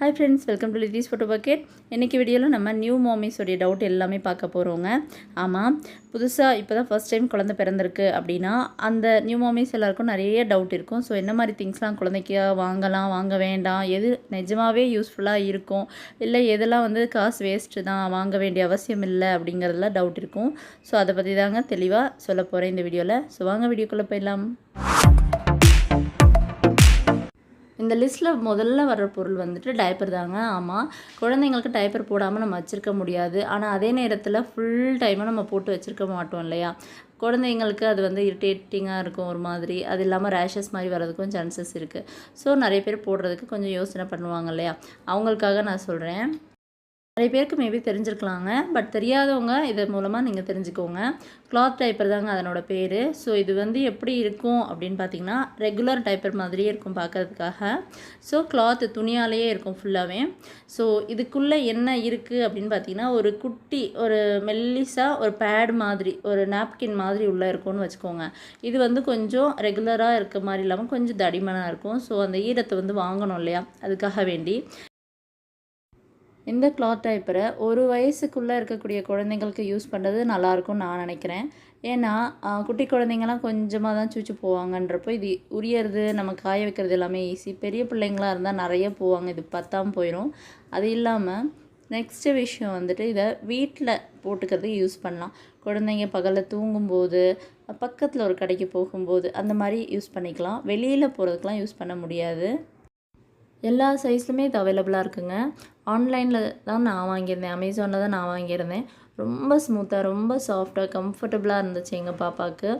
Hi friends welcome to Lithees photo bucket இன்றைக்கி வீடியோவில் நம்ம நியூ மாமிஸோடைய டவுட் எல்லாமே பார்க்க போகிறோங்க ஆமாம் புதுசாக இப்போ தான் ஃபஸ்ட் டைம் குழந்தை பிறந்திருக்கு அப்படின்னா அந்த நியூ மாமிஸ் எல்லாருக்கும் நிறைய டவுட் இருக்கும். ஸோ என்ன மாதிரி திங்ஸ்லாம் குழந்தைக்கு வாங்கலாம் வாங்க வேண்டாம் எது நிஜமாகவே யூஸ்ஃபுல்லாக இருக்கும் இல்லை எதெல்லாம் வந்து காசு வேஸ்ட்டு தான் வாங்க வேண்டிய அவசியம் இல்லை அப்படிங்கிறதுலாம் டவுட் இருக்கும். ஸோ அதை பற்றி தாங்க தெளிவாக சொல்ல போகிறேன் இந்த வீடியோவில் ஸோ வாங்க வீடியோக்குள்ளே போயிடலாம். இந்த லிஸ்ட்டில் முதல்ல வர்ற பொருள் வந்துட்டு டைப்பர் தாங்க. ஆமாம் குழந்தைங்களுக்கு டைப்பர் போடாமல் நம்ம வச்சுருக்க முடியாது. ஆனால் அதே நேரத்தில் ஃபுல் டைமும் நம்ம போட்டு வச்சுருக்க மாட்டோம் இல்லையா? குழந்தைங்களுக்கு அது வந்து இரிட்டேட்டிங்காக இருக்கும் ஒரு மாதிரி. அது இல்லாமல் ரேஷஸ் மாதிரி வர்றதுக்கும் சான்சஸ் இருக்குது ஸோ நிறைய பேர் போடுறதுக்கு கொஞ்சம் யோசனை பண்ணுவாங்க இல்லையா? அவங்களுக்காக நான் சொல்கிறேன் நிறைய பேருக்கு மேபி தெரிஞ்சிருக்கலாங்க. பட் தெரியாதவங்க இதன் மூலமாக நீங்கள் தெரிஞ்சுக்கோங்க. கிளாத் டைப்பர் தாங்க அதனோட பேர். ஸோ இது வந்து எப்படி இருக்கும் அப்படின்னு பார்த்தீங்கன்னா ரெகுலர் டைப்பர் மாதிரியே இருக்கும் பார்க்கறதுக்காக ஸோ கிளாத் துணியாலேயே இருக்கும் ஃபுல்லாகவே ஸோ இதுக்குள்ளே என்ன இருக்குது அப்படின்னு பார்த்தீங்கன்னா ஒரு குட்டி ஒரு மெல்லிஸாக ஒரு பேட் மாதிரி ஒரு நாப்கின் மாதிரி உள்ளே இருக்கும்னு வச்சுக்கோங்க. இது வந்து கொஞ்சம் ரெகுலராக இருக்க மாதிரி இல்லாமல் கொஞ்சம் தடிமனாக இருக்கும். ஸோ அந்த ஈரத்தை வந்து வாங்கணும் இல்லையா? அதுக்காக வேண்டி. இந்த கிளாத் டைப்பரை ஒரு வயசுக்குள்ளே இருக்கக்கூடிய குழந்தைங்களுக்கு யூஸ் பண்ணுறது நல்லாயிருக்கும்னு நான் நினைக்கிறேன். ஏன்னா குட்டி குழந்தைங்கலாம் கொஞ்சமாக தான் சூச்சு போவாங்கன்றப்போ இது உரியறது நம்ம காய வைக்கிறது எல்லாமே ஈஸி பெரிய பிள்ளைங்களாக இருந்தால் நிறைய போவாங்க இது பத்தாமல் போயிடும் அது இல்லாமல் நெக்ஸ்ட்டு விஷயம் வந்துட்டு இதை வீட்டில் போட்டுக்கிறதுக்கு யூஸ் பண்ணலாம். குழந்தைங்க பகலில் தூங்கும்போது பக்கத்தில் ஒரு கடைக்கு போகும்போது அந்த மாதிரி யூஸ் பண்ணிக்கலாம். வெளியில் போகிறதுக்கெலாம் யூஸ் பண்ண முடியாது. எல்லா சைஸ்லுமே இது அவைலபிளாக இருக்குங்க. ஆன்லைனில் தான் நான் வாங்கியிருந்தேன். அமேசானில் தான் நான் வாங்கியிருந்தேன். ரொம்ப ஸ்மூத்தாக ரொம்ப சாஃப்டாக கம்ஃபர்டபுளாக இருந்துச்சு எங்கள் பாப்பாவுக்கு.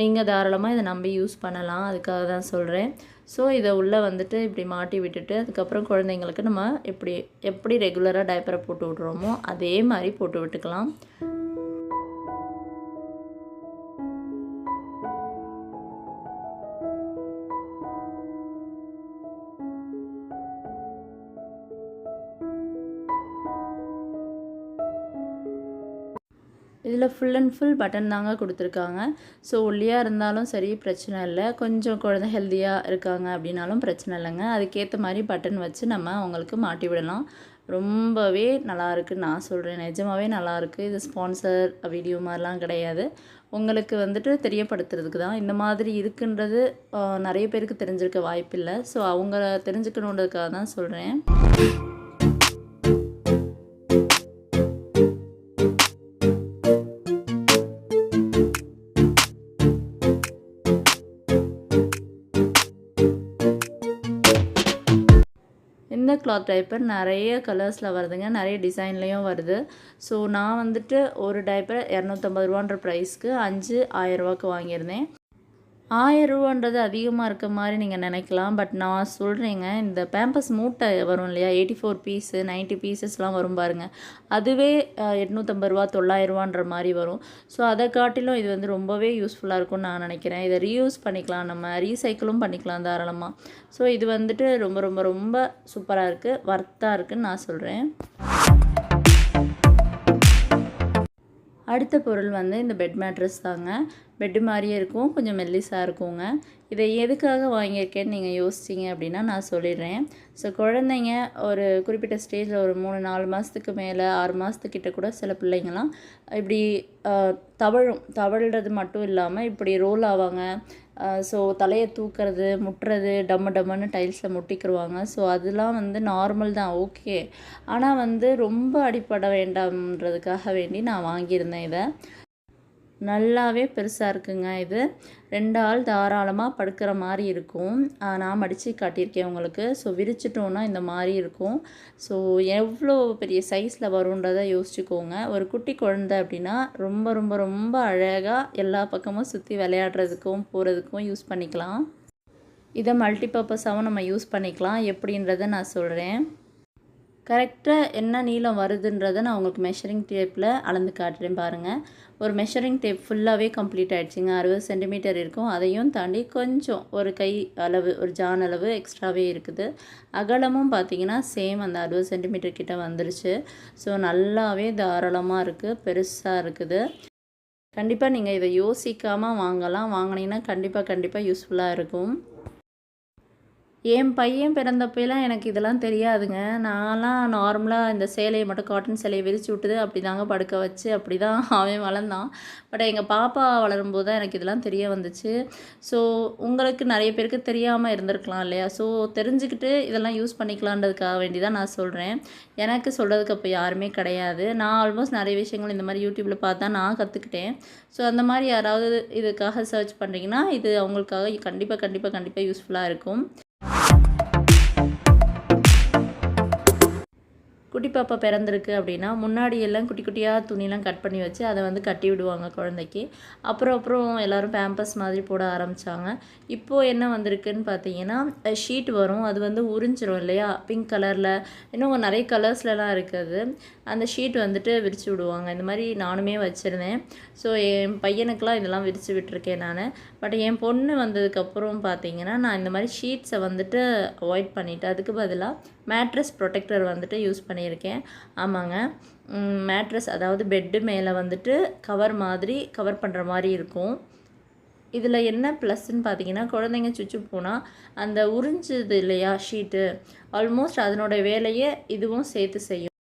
நீங்கள் தாராளமாக இதை நம்பி யூஸ் பண்ணலாம். அதுக்காக தான் சொல்கிறேன் ஸோ இதை உள்ளே வந்துட்டு இப்படி மாட்டி விட்டுட்டு அதுக்கப்புறம் குழந்தைங்களுக்கு நம்ம எப்படி எப்படி ரெகுலராக டைப்பரை போட்டு விட்றோமோ அதே மாதிரி போட்டு விட்டுக்கலாம். இதில் ஃபுல் அண்ட் ஃபுல் பட்டன் தாங்க கொடுத்துருக்காங்க. ஸோ ஒல்லியாக இருந்தாலும் சரி பிரச்சனை இல்லை. கொஞ்சம் குழந்தை ஹெல்த்தியாக இருக்காங்க அப்படின்னாலும் பிரச்சனை இல்லைங்க. அதுக்கேற்ற மாதிரி பட்டன் வச்சு நம்ம அவங்களுக்கு மாட்டி விடலாம். ரொம்பவே நல்லாயிருக்குன்னு நான் சொல்கிறேன் நிஜமாகவே நல்லாயிருக்கு இது ஸ்பான்சர் வீடியோ மாதிரிலாம் கிடையாது. உங்களுக்கு வந்துட்டு தெரியப்படுத்துறதுக்கு தான். இந்த மாதிரி இருக்குன்றது நிறைய பேருக்கு தெரிஞ்சிருக்க வாய்ப்பில்லை ஸோ அவங்க தெரிஞ்சுக்கணுன்றதுக்காக தான் சொல்கிறேன் இந்த கிளாத் டைப்பர் நிறைய கலர்ஸில் வருதுங்க. நிறைய டிசைன்லேயும் வருது. ஸோ நான் வந்துட்டு ஒரு டைப்பர் இரநூத்தம்பது ரூபான்ற ப்ரைஸ்க்கு அஞ்சு ஆயிரரூவாக்கு வாங்கியிருந்தேன். ஆயிரரூவான்றது அதிகமாக இருக்க மாதிரி நீங்கள் நினைக்கலாம். பட் நான் சொல்கிறேங்க இந்த பேம்பஸ் மூட்டை வரும் இல்லையா? எயிட்டி ஃபோர் பீஸு நைன்ட்டி பீசஸ்லாம் வரும் பாருங்கள் அதுவே எட்நூற்றம்பது ரூபா தொள்ளாயிரரூவான்ற மாதிரி வரும். ஸோ அதை காட்டிலும் இது வந்து ரொம்பவே யூஸ்ஃபுல்லாக இருக்கும்னு நான் நினைக்கிறேன். இதை ரீயூஸ் பண்ணிக்கலாம். நம்ம ரீசைக்கிளும் பண்ணிக்கலாம் தாராளமாக ஸோ இது வந்துட்டு ரொம்ப ரொம்ப ரொம்ப சூப்பராக இருக்குது ஒர்த்தாக இருக்குதுன்னு நான் சொல்கிறேன் அடுத்த பொருள் வந்து இந்த பெட் மேட்ரஸ் தாங்க. பெட்டு மாதிரியே இருக்கும் கொஞ்சம் மெல்லிஸாக இருக்குங்க. இதை எதுக்காக வாங்கியிருக்கேன்னு நீங்கள் யோசிச்சிங்க அப்படின்னா நான் சொல்லிடுறேன். ஸோ குழந்தைங்க ஒரு குறிப்பிட்ட ஸ்டேஜில் ஒரு மூணு நாலு மாதத்துக்கு மேலே ஆறு மாதத்துக்கிட்ட கூட சில பிள்ளைங்களாம் இப்படி தவழும் தவழ்கிறது மட்டும் இல்லாமல் இப்படி ரோல் ஆவாங்க. ஸோ தலையை தூக்கிறது முட்டுறது டம்மு டம்முன்னு டைல்ஸில் முட்டிக்கிடுவாங்க ஸோ அதெல்லாம் வந்து நார்மல் தான். ஓகே ஆனால் வந்து ரொம்ப அடிப்பட வேண்டாம்ன்றதுக்காக வேண்டி நான் வாங்கியிருந்தேன் இதை. நல்லாவே பெருசாக இருக்குங்க இது. ரெண்டு ஆள் தாராளமாக படுக்கிற மாதிரி இருக்கும். நான் மடித்து காட்டியிருக்கேன் உங்களுக்கு. ஸோ விரிச்சிட்டோன்னா இந்த மாதிரி இருக்கும். ஸோ எவ்வளோ பெரிய சைஸில் வரும்ன்றதை யோசிச்சுக்கோங்க. ஒரு குட்டி குழந்தை அப்படின்னா ரொம்ப ரொம்ப ரொம்ப அழகாக எல்லா பக்கமும் சுற்றி விளையாடுறதுக்கும் போகிறதுக்கும் யூஸ் பண்ணிக்கலாம். இதை மல்டிபர்பஸாகவும் நம்ம யூஸ் பண்ணிக்கலாம். எப்படின்றத நான் சொல்கிறேன் கரெக்டாக என்ன நீளம் வருதுன்றதை நான் உங்களுக்கு மெஷரிங் டேப்பில் அளந்து காட்டுறேன் பாருங்கள் ஒரு மெஷரிங் டேப் ஃபுல்லாகவே கம்ப்ளீட் ஆகிடுச்சிங்க அறுபது சென்டிமீட்டர் இருக்கும். அதையும் தாண்டி கொஞ்சம் ஒரு கை அளவு ஒரு ஜான் அளவு எக்ஸ்ட்ராவே இருக்குது. அகலமும் பார்த்திங்கன்னா சேம் அந்த அறுபது சென்டிமீட்டர் கிட்ட வந்துருச்சு. ஸோ நல்லாவே தாராளமாக இருக்குது பெருசாக இருக்குது. கண்டிப்பாக நீங்கள் இதை யோசிக்காமல் வாங்கலாம். வாங்கினீங்கன்னா கண்டிப்பாக கண்டிப்பாக யூஸ்ஃபுல்லாக இருக்கும். என் பையன் பிறந்தப்பெல்லாம் எனக்கு இதெல்லாம் தெரியாதுங்க. நான்லாம் நார்மலாக இந்த சேலையை மட்டும் காட்டன் சேலையை விரித்து விட்டுது அப்படி தாங்க படுக்க வச்சு அப்படி தான் அவன் வளர்ந்தான். பட் எங்கள் பாப்பா வளரும்போது தான் எனக்கு இதெல்லாம் தெரிய வந்துச்சு. ஸோ உங்களுக்கு நிறைய பேருக்கு தெரியாமல் இருந்திருக்கலாம் இல்லையா? ஸோ தெரிஞ்சுக்கிட்டு இதெல்லாம் யூஸ் பண்ணிக்கலான்றதுக்காக வேண்டி தான் நான் சொல்கிறேன் எனக்கு சொல்கிறதுக்கு அப்போ யாருமே கிடையாது. நான் ஆல்மோஸ்ட் நிறைய விஷயங்கள் இந்த மாதிரி யூடியூப்பில் பார்த்து தான் நான் கற்றுக்கிட்டேன் ஸோ அந்த மாதிரி யாராவது இதுக்காக சர்ச் பண்ணுறீங்கன்னா இது அவங்களுக்காக கண்டிப்பாக கண்டிப்பாக கண்டிப்பாக யூஸ்ஃபுல்லாக இருக்கும். குட்டி பாப்பா பிறந்திருக்கு அப்படின்னா முன்னாடி எல்லாம் குட்டி குட்டியாக துணிலாம் கட் பண்ணி வச்சு அதை வந்து கட்டி விடுவாங்க குழந்தைக்கு. அப்புறம் அப்புறம் எல்லோரும் பேம்பஸ் மாதிரி போட ஆரம்பித்தாங்க இப்போது என்ன வந்திருக்குன்னு பார்த்தீங்கன்னா ஷீட் வரும். அது வந்து உறிஞ்சிரும் இல்லையா? பிங்க் கலரில் இன்னும் நிறைய கலர்ஸ்லலாம் இருக்குது. அந்த ஷீட் வந்துட்டு விரித்து விடுவாங்க. இந்த மாதிரி நானுமே வச்சுருந்தேன். ஸோ என் பையனுக்கெலாம் இதெல்லாம் விரித்து விட்டுருக்கேன் நான். பட் என் பொண்ணு வந்ததுக்கப்புறம் பார்த்தீங்கன்னா நான் இந்த மாதிரி ஷீட்ஸை வந்துட்டு அவாய்ட் பண்ணிவிட்டு அதுக்கு பதிலாக மேட்ரஸ் ப்ரொடெக்டர் வந்துட்டு யூஸ் பண்ணியிருக்கேன். ஆமாங்க. மேட்ரஸ் அதாவது பெட்டு மேலே வந்துட்டு கவர் மாதிரி கவர் பண்ணுற மாதிரி இருக்கும். இதில் என்ன ப்ளஸ்ன்னு பார்த்தீங்கன்னா குழந்தைங்க சுச்சு போனால் அந்த உறிஞ்சது இல்லையா ஷீட்டு ஆல்மோஸ்ட் அதனோட வேலையை இதுவும் சேர்த்து செய்யும்.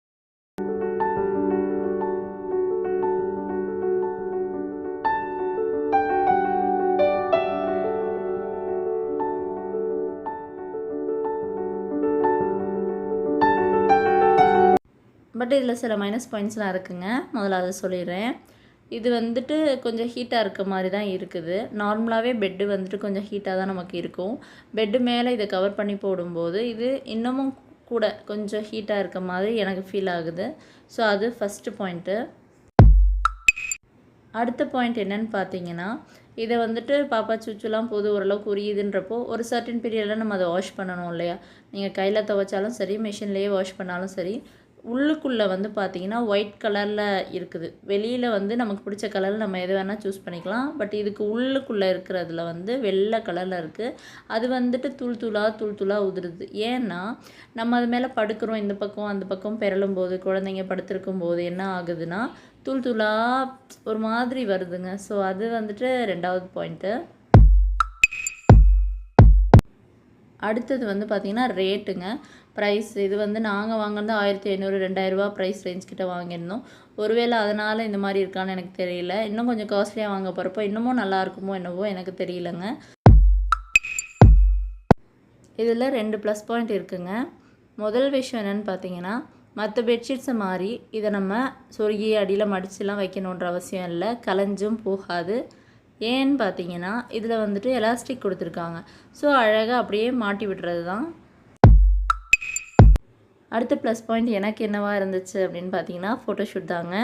பட் இதில் சில மைனஸ் பாயிண்ட்ஸ்லாம் இருக்குங்க. முதல்ல அதை சொல்லிடுறேன். இது வந்துட்டு கொஞ்சம் ஹீட்டாக இருக்க மாதிரி தான் இருக்குது. நார்மலாகவே பெட்டு வந்துட்டு கொஞ்சம் ஹீட்டாக தான் நமக்கு இருக்கும். பெட்டு மேலே இதை கவர் பண்ணி போடும்போது இது இன்னமும் கூட கொஞ்சம் ஹீட்டாக இருக்க மாதிரி எனக்கு ஃபீல் ஆகுது. ஸோ அது ஃபஸ்ட்டு பாயிண்ட்டு அடுத்த பாயிண்ட் என்னன்னு பார்த்தீங்கன்னா இதை வந்துட்டு பாப்பா சுச்சுலாம் போது ஓரளவுக்கு உரியுதுன்றப்போ ஒரு சர்டன் பீரியடில் நம்ம அதை வாஷ் பண்ணணும் இல்லையா? நீங்கள் கையில் துவைச்சாலும் சரி மிஷின்லேயே வாஷ் பண்ணாலும் சரி உள்ளுக்குள்ளே வந்து பார்த்திங்கன்னா ஒயிட் கலரில் இருக்குது. வெளியில் வந்து நமக்கு பிடிச்ச கலரில் நம்ம எது வேணால் சூஸ் பண்ணிக்கலாம். பட் இதுக்கு உள்ளுக்குள்ளே இருக்கிறதுல வந்து வெள்ளை கலரில் இருக்குது அது வந்துட்டு தூள் தூளாக தூள் தூளாக உதிருது. ஏன்னா நம்ம அது மேலே படுக்கிறோம் இந்த பக்கம் அந்த பக்கம் பெறலும் போது குழந்தைங்க படுத்திருக்கும் போது என்ன ஆகுதுன்னா தூள் தூளாக ஒரு மாதிரி வருதுங்க. ஸோ அது வந்துட்டு ரெண்டாவது பாயிண்ட்டு அடுத்தது வந்து பார்த்திங்கன்னா ரேட்டுங்க ப்ரைஸ் இது வந்து நாங்கள் வாங்கினது ஆயிரத்தி ஐநூறு ரெண்டாயிரரூபா ப்ரைஸ் ரேஞ்ச் கிட்ட வாங்கியிருந்தோம். ஒருவேளை அதனால் இந்த மாதிரி இருக்கான்னு எனக்கு தெரியல. இன்னும் கொஞ்சம் காஸ்ட்லியாக வாங்க போகிறப்போ இன்னமும் நல்லா இருக்குமோ என்னவோ எனக்கு தெரியலங்க. இதில் ரெண்டு ப்ளஸ் பாயிண்ட் இருக்குங்க. முதல் விஷயம் என்னென்னு பார்த்தீங்கன்னா மற்ற பெட்ஷீட்ஸை மாதிரி இதை நம்ம சொருகி அடியில் மடிச்சுலாம் வைக்கணுன்ற அவசியம் இல்லை. கலைஞ்சும் போகாது. ஏன்னு பார்த்தீங்கன்னா இதில் வந்துட்டு எலாஸ்டிக் கொடுத்துருக்காங்க. ஸோ அழகாக அப்படியே மாட்டி விடுறது தான் அடுத்த ப்ளஸ் பாயிண்ட் எனக்கு என்னவாக இருந்துச்சு அப்படின்னு பார்த்தீங்கன்னா ஃபோட்டோஷூட் தாங்க.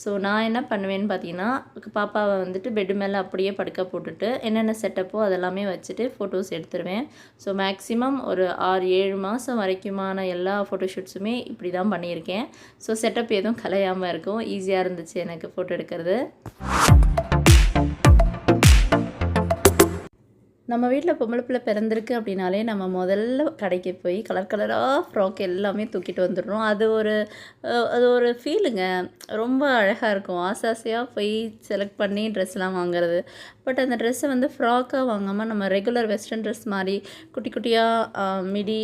ஸோ நான் என்ன பண்ணுவேன்னு பார்த்தீங்கன்னா பாப்பாவை வந்துட்டு பெட்டு மேலே அப்படியே படுக்க போட்டுட்டு என்னென்ன செட்டப்போ அதெல்லாமே வச்சுட்டு ஃபோட்டோஸ் எடுத்துருவேன். ஸோ மேக்ஸிமம் ஒரு ஆறு ஏழு மாதம் வரைக்குமான எல்லா ஃபோட்டோஷூட்ஸுமே இப்படி தான் பண்ணியிருக்கேன். ஸோ செட்டப் எதுவும் கலையாமல் இருக்கும். ஈஸியாக இருந்துச்சு எனக்கு ஃபோட்டோ எடுக்கிறது. நம்ம வீட்டில் பொம்பளை பிள்ளை பிறந்திருக்கு அப்படின்னாலே நம்ம முதல்ல கடைக்கு போய் கலர் கலராக ஃப்ராக் எல்லாமே தூக்கிட்டு வந்துடுறோம். அது ஒரு அது ஒரு ஃபீலுங்க ரொம்ப அழகாக இருக்கும். ஆசை ஆசையாக போய் செலக்ட் பண்ணி ட்ரெஸ்லாம் வாங்குறது. பட் அந்த ட்ரெஸ்ஸை வந்து ஃப்ராக்காக வாங்காமல் நம்ம ரெகுலர் வெஸ்டர்ன் ட்ரெஸ் மாதிரி குட்டி குட்டியாக மிடி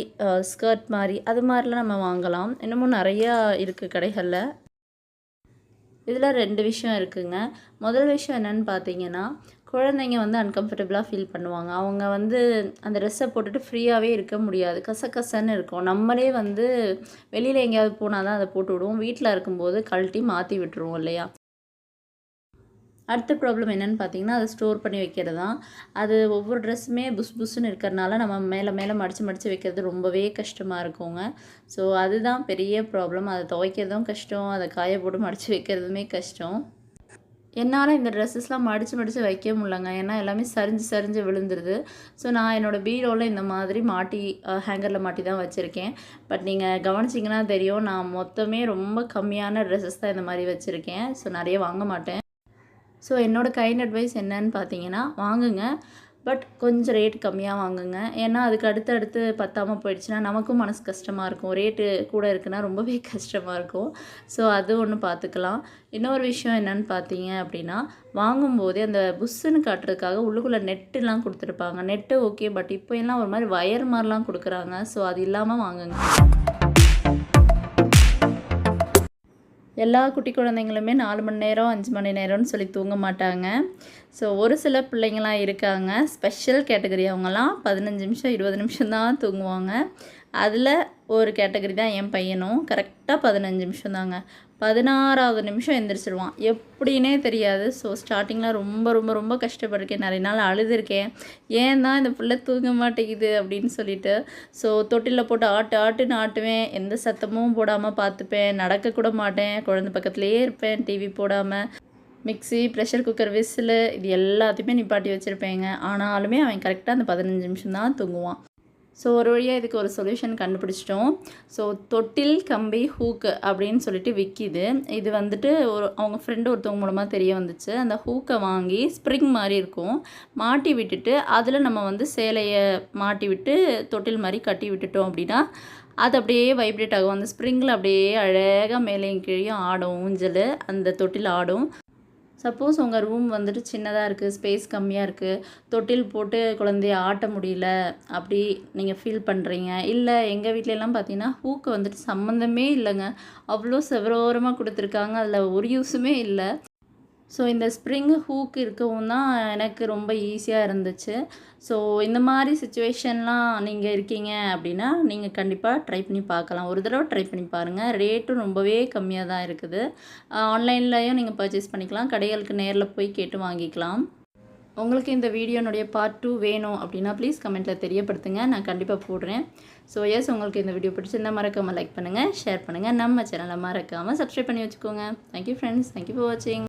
ஸ்கர்ட் மாதிரி அது மாதிரிலாம் நம்ம வாங்கலாம். இன்னமும் நிறையா இருக்குது கடைகளில். இதில் ரெண்டு விஷயம் இருக்குங்க. முதல் விஷயம் என்னென்னு பார்த்தீங்கன்னா குழந்தைங்க வந்து அன்கம்ஃபர்டபுளாக ஃபீல் பண்ணுவாங்க. அவங்க வந்து அந்த ட்ரெஸ்ஸை போட்டுட்டு ஃப்ரீயாகவே இருக்க முடியாது. கசகசன்னு இருக்கும். நம்மளே வந்து வெளியில் எங்கேயாவது போனால் தான் அதை போட்டு விடுவோம். வீட்டில் இருக்கும்போது கழட்டி மாற்றி விட்டுருவோம் இல்லையா? அடுத்த ப்ராப்ளம் என்னென்னு பார்த்தீங்கன்னா அதை ஸ்டோர் பண்ணி வைக்கிறது தான் அது ஒவ்வொரு ட்ரெஸ்ஸுமே புஸ் புஸ்ஸுன்னு இருக்கிறனால நம்ம மேலே மேலே மடித்து மடித்து வைக்கிறது ரொம்பவே கஷ்டமாக இருக்குங்க. ஸோ அதுதான் பெரிய ப்ராப்ளம் அதை துவைக்கிறதும் கஷ்டம். அதை காய போட்டு மடித்து வைக்கிறதுமே கஷ்டம். என்னால் இந்த ட்ரெஸ்ஸஸ்லாம் மடித்து மடித்து வைக்க முடியலங்க. ஏன்னா எல்லாமே சரிஞ்சு சரிஞ்சு விழுந்துருது. ஸோ நான் என்னோடய பீரோவில் இந்த மாதிரி மாட்டி ஹேங்கரில் மாட்டி தான் வச்சுருக்கேன். பட் நீங்கள் கவனிச்சிங்கன்னா தெரியும் நான் மொத்தமே ரொம்ப கம்மியான ட்ரெஸ்ஸஸ் தான் இந்த மாதிரி வச்சுருக்கேன். ஸோ நிறைய வாங்க மாட்டேன். ஸோ என்னோடய கைண்ட் அட்வைஸ் என்னன்னு பார்த்தீங்கன்னா வாங்குங்க. பட் கொஞ்சம் ரேட் கம்மியாக வாங்குங்க. ஏன்னா அதுக்கு அடுத்து அடுத்து பத்தாமல் போயிடுச்சுன்னா நமக்கும் மனசு கஷ்டமாக இருக்கும். ரேட்டு கூட இருக்குன்னா ரொம்பவே கஷ்டமாக இருக்கும். ஸோ அது ஒன்று பார்த்துக்கலாம் இன்னொரு விஷயம் என்னன்னு பார்த்தீங்க அப்படின்னா வாங்கும்போதே அந்த புஷ்ஷுன்னு காட்டுறதுக்காக உள்ளுக்குள்ளே நெட்டுலாம் கொடுத்துருப்பாங்க. நெட்டு ஓகே பட் இப்போ எல்லாம் ஒரு மாதிரி வயர் மாதிரிலாம் கொடுக்குறாங்க. ஸோ அது இல்லாமல் வாங்குங்க. எல்லா குட்டி குழந்தைங்களுமே நாலு மணி நேரம் அஞ்சு மணி நேரம்னு சொல்லி தூங்க மாட்டாங்க. ஸோ ஒரு சில பிள்ளைங்களாம் இருக்காங்க. ஸ்பெஷல் கேட்டகரி அவங்கலாம் பதினஞ்சு நிமிஷம் இருபது நிமிஷம் தான் தூங்குவாங்க. அதில் ஒரு கேட்டகரி தான் என் பையனும். கரெக்டாக பதினஞ்சு நிமிஷம் தாங்க. பதினாறாவது நிமிஷம் எந்திரிச்சிடுவான் எப்படின்னே தெரியாது. ஸோ ஸ்டார்டிங்கில் ரொம்ப ரொம்ப ரொம்ப கஷ்டப்பட்டிருக்கேன். நிறைய நாள் அழுதுருக்கேன். ஏன் தான் இந்த பிள்ளை தூங்க மாட்டேங்குது அப்படின்னு சொல்லிட்டு. ஸோ தொட்டிலில் போட்டு ஆட்டு ஆட்டுன்னு ஆட்டுவேன். எந்த சத்தமும் போடாமல் பார்த்துப்பேன். நடக்கக்கூட மாட்டேன். குழந்தை பக்கத்துலேயே இருப்பேன். டிவி போடாமல் மிக்ஸி ப்ரெஷர் குக்கர் விசிலு இது எல்லாத்தையுமே நிப்பாட்டி வச்சுருப்பேங்க. ஆனாலுமே அவன் கரெக்டாக அந்த பதினஞ்சு நிமிஷம் தான் தூங்குவான். ஸோ ஒரு வழியாக இதுக்கு ஒரு சொல்யூஷன் கண்டுபிடிச்சிட்டோம். ஸோ தொட்டில் கம்பி ஹூக்கு அப்படின்னு சொல்லிட்டு விற்கிது இது வந்துட்டு ஒரு அவங்க ஃப்ரெண்டு ஒருத்தவங்க மூலமாக தெரிய வந்துச்சு. அந்த ஹூக்கை வாங்கி ஸ்ப்ரிங் மாதிரி இருக்கும். மாட்டி விட்டுட்டு அதில் நம்ம வந்து சேலையை மாட்டி விட்டு தொட்டில் மாதிரி கட்டி விட்டுட்டோம் அப்படின்னா அது அப்படியே வைப்ரேட் ஆகும். அந்த ஸ்ப்ரிங்கில் அப்படியே அழகாக மேலேயும் கீழேயும் ஆடும் ஊஞ்சல் அந்த தொட்டில் ஆடும். சப்போஸ் உங்கள் ரூம் வந்துட்டு சின்னதாக இருக்குது ஸ்பேஸ் கம்மியாக இருக்குது தொட்டில் போட்டு குழந்தைய ஆட்ட முடியல அப்படி நீங்கள் ஃபீல் பண்ணுறீங்க இல்லை எங்கள் வீட்டிலலாம் பார்த்தீங்கன்னா ஹூக்கு வந்துட்டு சம்மந்தமே இல்லைங்க. அவ்வளோ செவரோரமாக கொடுத்துருக்காங்க. அதில் ஒரு யூஸுமே இல்லை. ஸோ இந்த ஸ்ப்ரிங் ஹூக் இருக்கவும் தான் எனக்கு ரொம்ப ஈஸியாக இருந்துச்சு. ஸோ இந்த மாதிரி சுச்சுவேஷன்லாம் நீங்கள் இருக்கீங்க அப்படின்னா நீங்கள் கண்டிப்பாக ட்ரை பண்ணி பார்க்கலாம். ஒரு தடவை ட்ரை பண்ணி பாருங்கள் ரேட்டும் ரொம்பவே கம்மியாக தான் இருக்குது ஆன்லைன்லேயும் நீங்கள் பர்ச்சேஸ் பண்ணிக்கலாம். கடைகளுக்கு நேரில் போய் கேட்டு வாங்கிக்கலாம். உங்களுக்கு இந்த வீடியோனுடைய பார்ட் டூ வேணும் அப்படின்னா ப்ளீஸ் கமெண்ட்டில் தெரியப்படுத்துங்க. நான் கண்டிப்பாக போடுறேன். ஸோ எஸ் உங்களுக்கு இந்த வீடியோ பிடிச்சிருந்தா மறக்காமல் லைக் பண்ணுங்கள் ஷேர் பண்ணுங்கள் நம்ம சேனலை மறக்காமல் சப்ஸ்கிரைப் பண்ணி வச்சுக்கோங்க. தேங்க்யூ ஃப்ரெண்ட்ஸ் தேங்க்யூ ஃபார் வாட்சிங்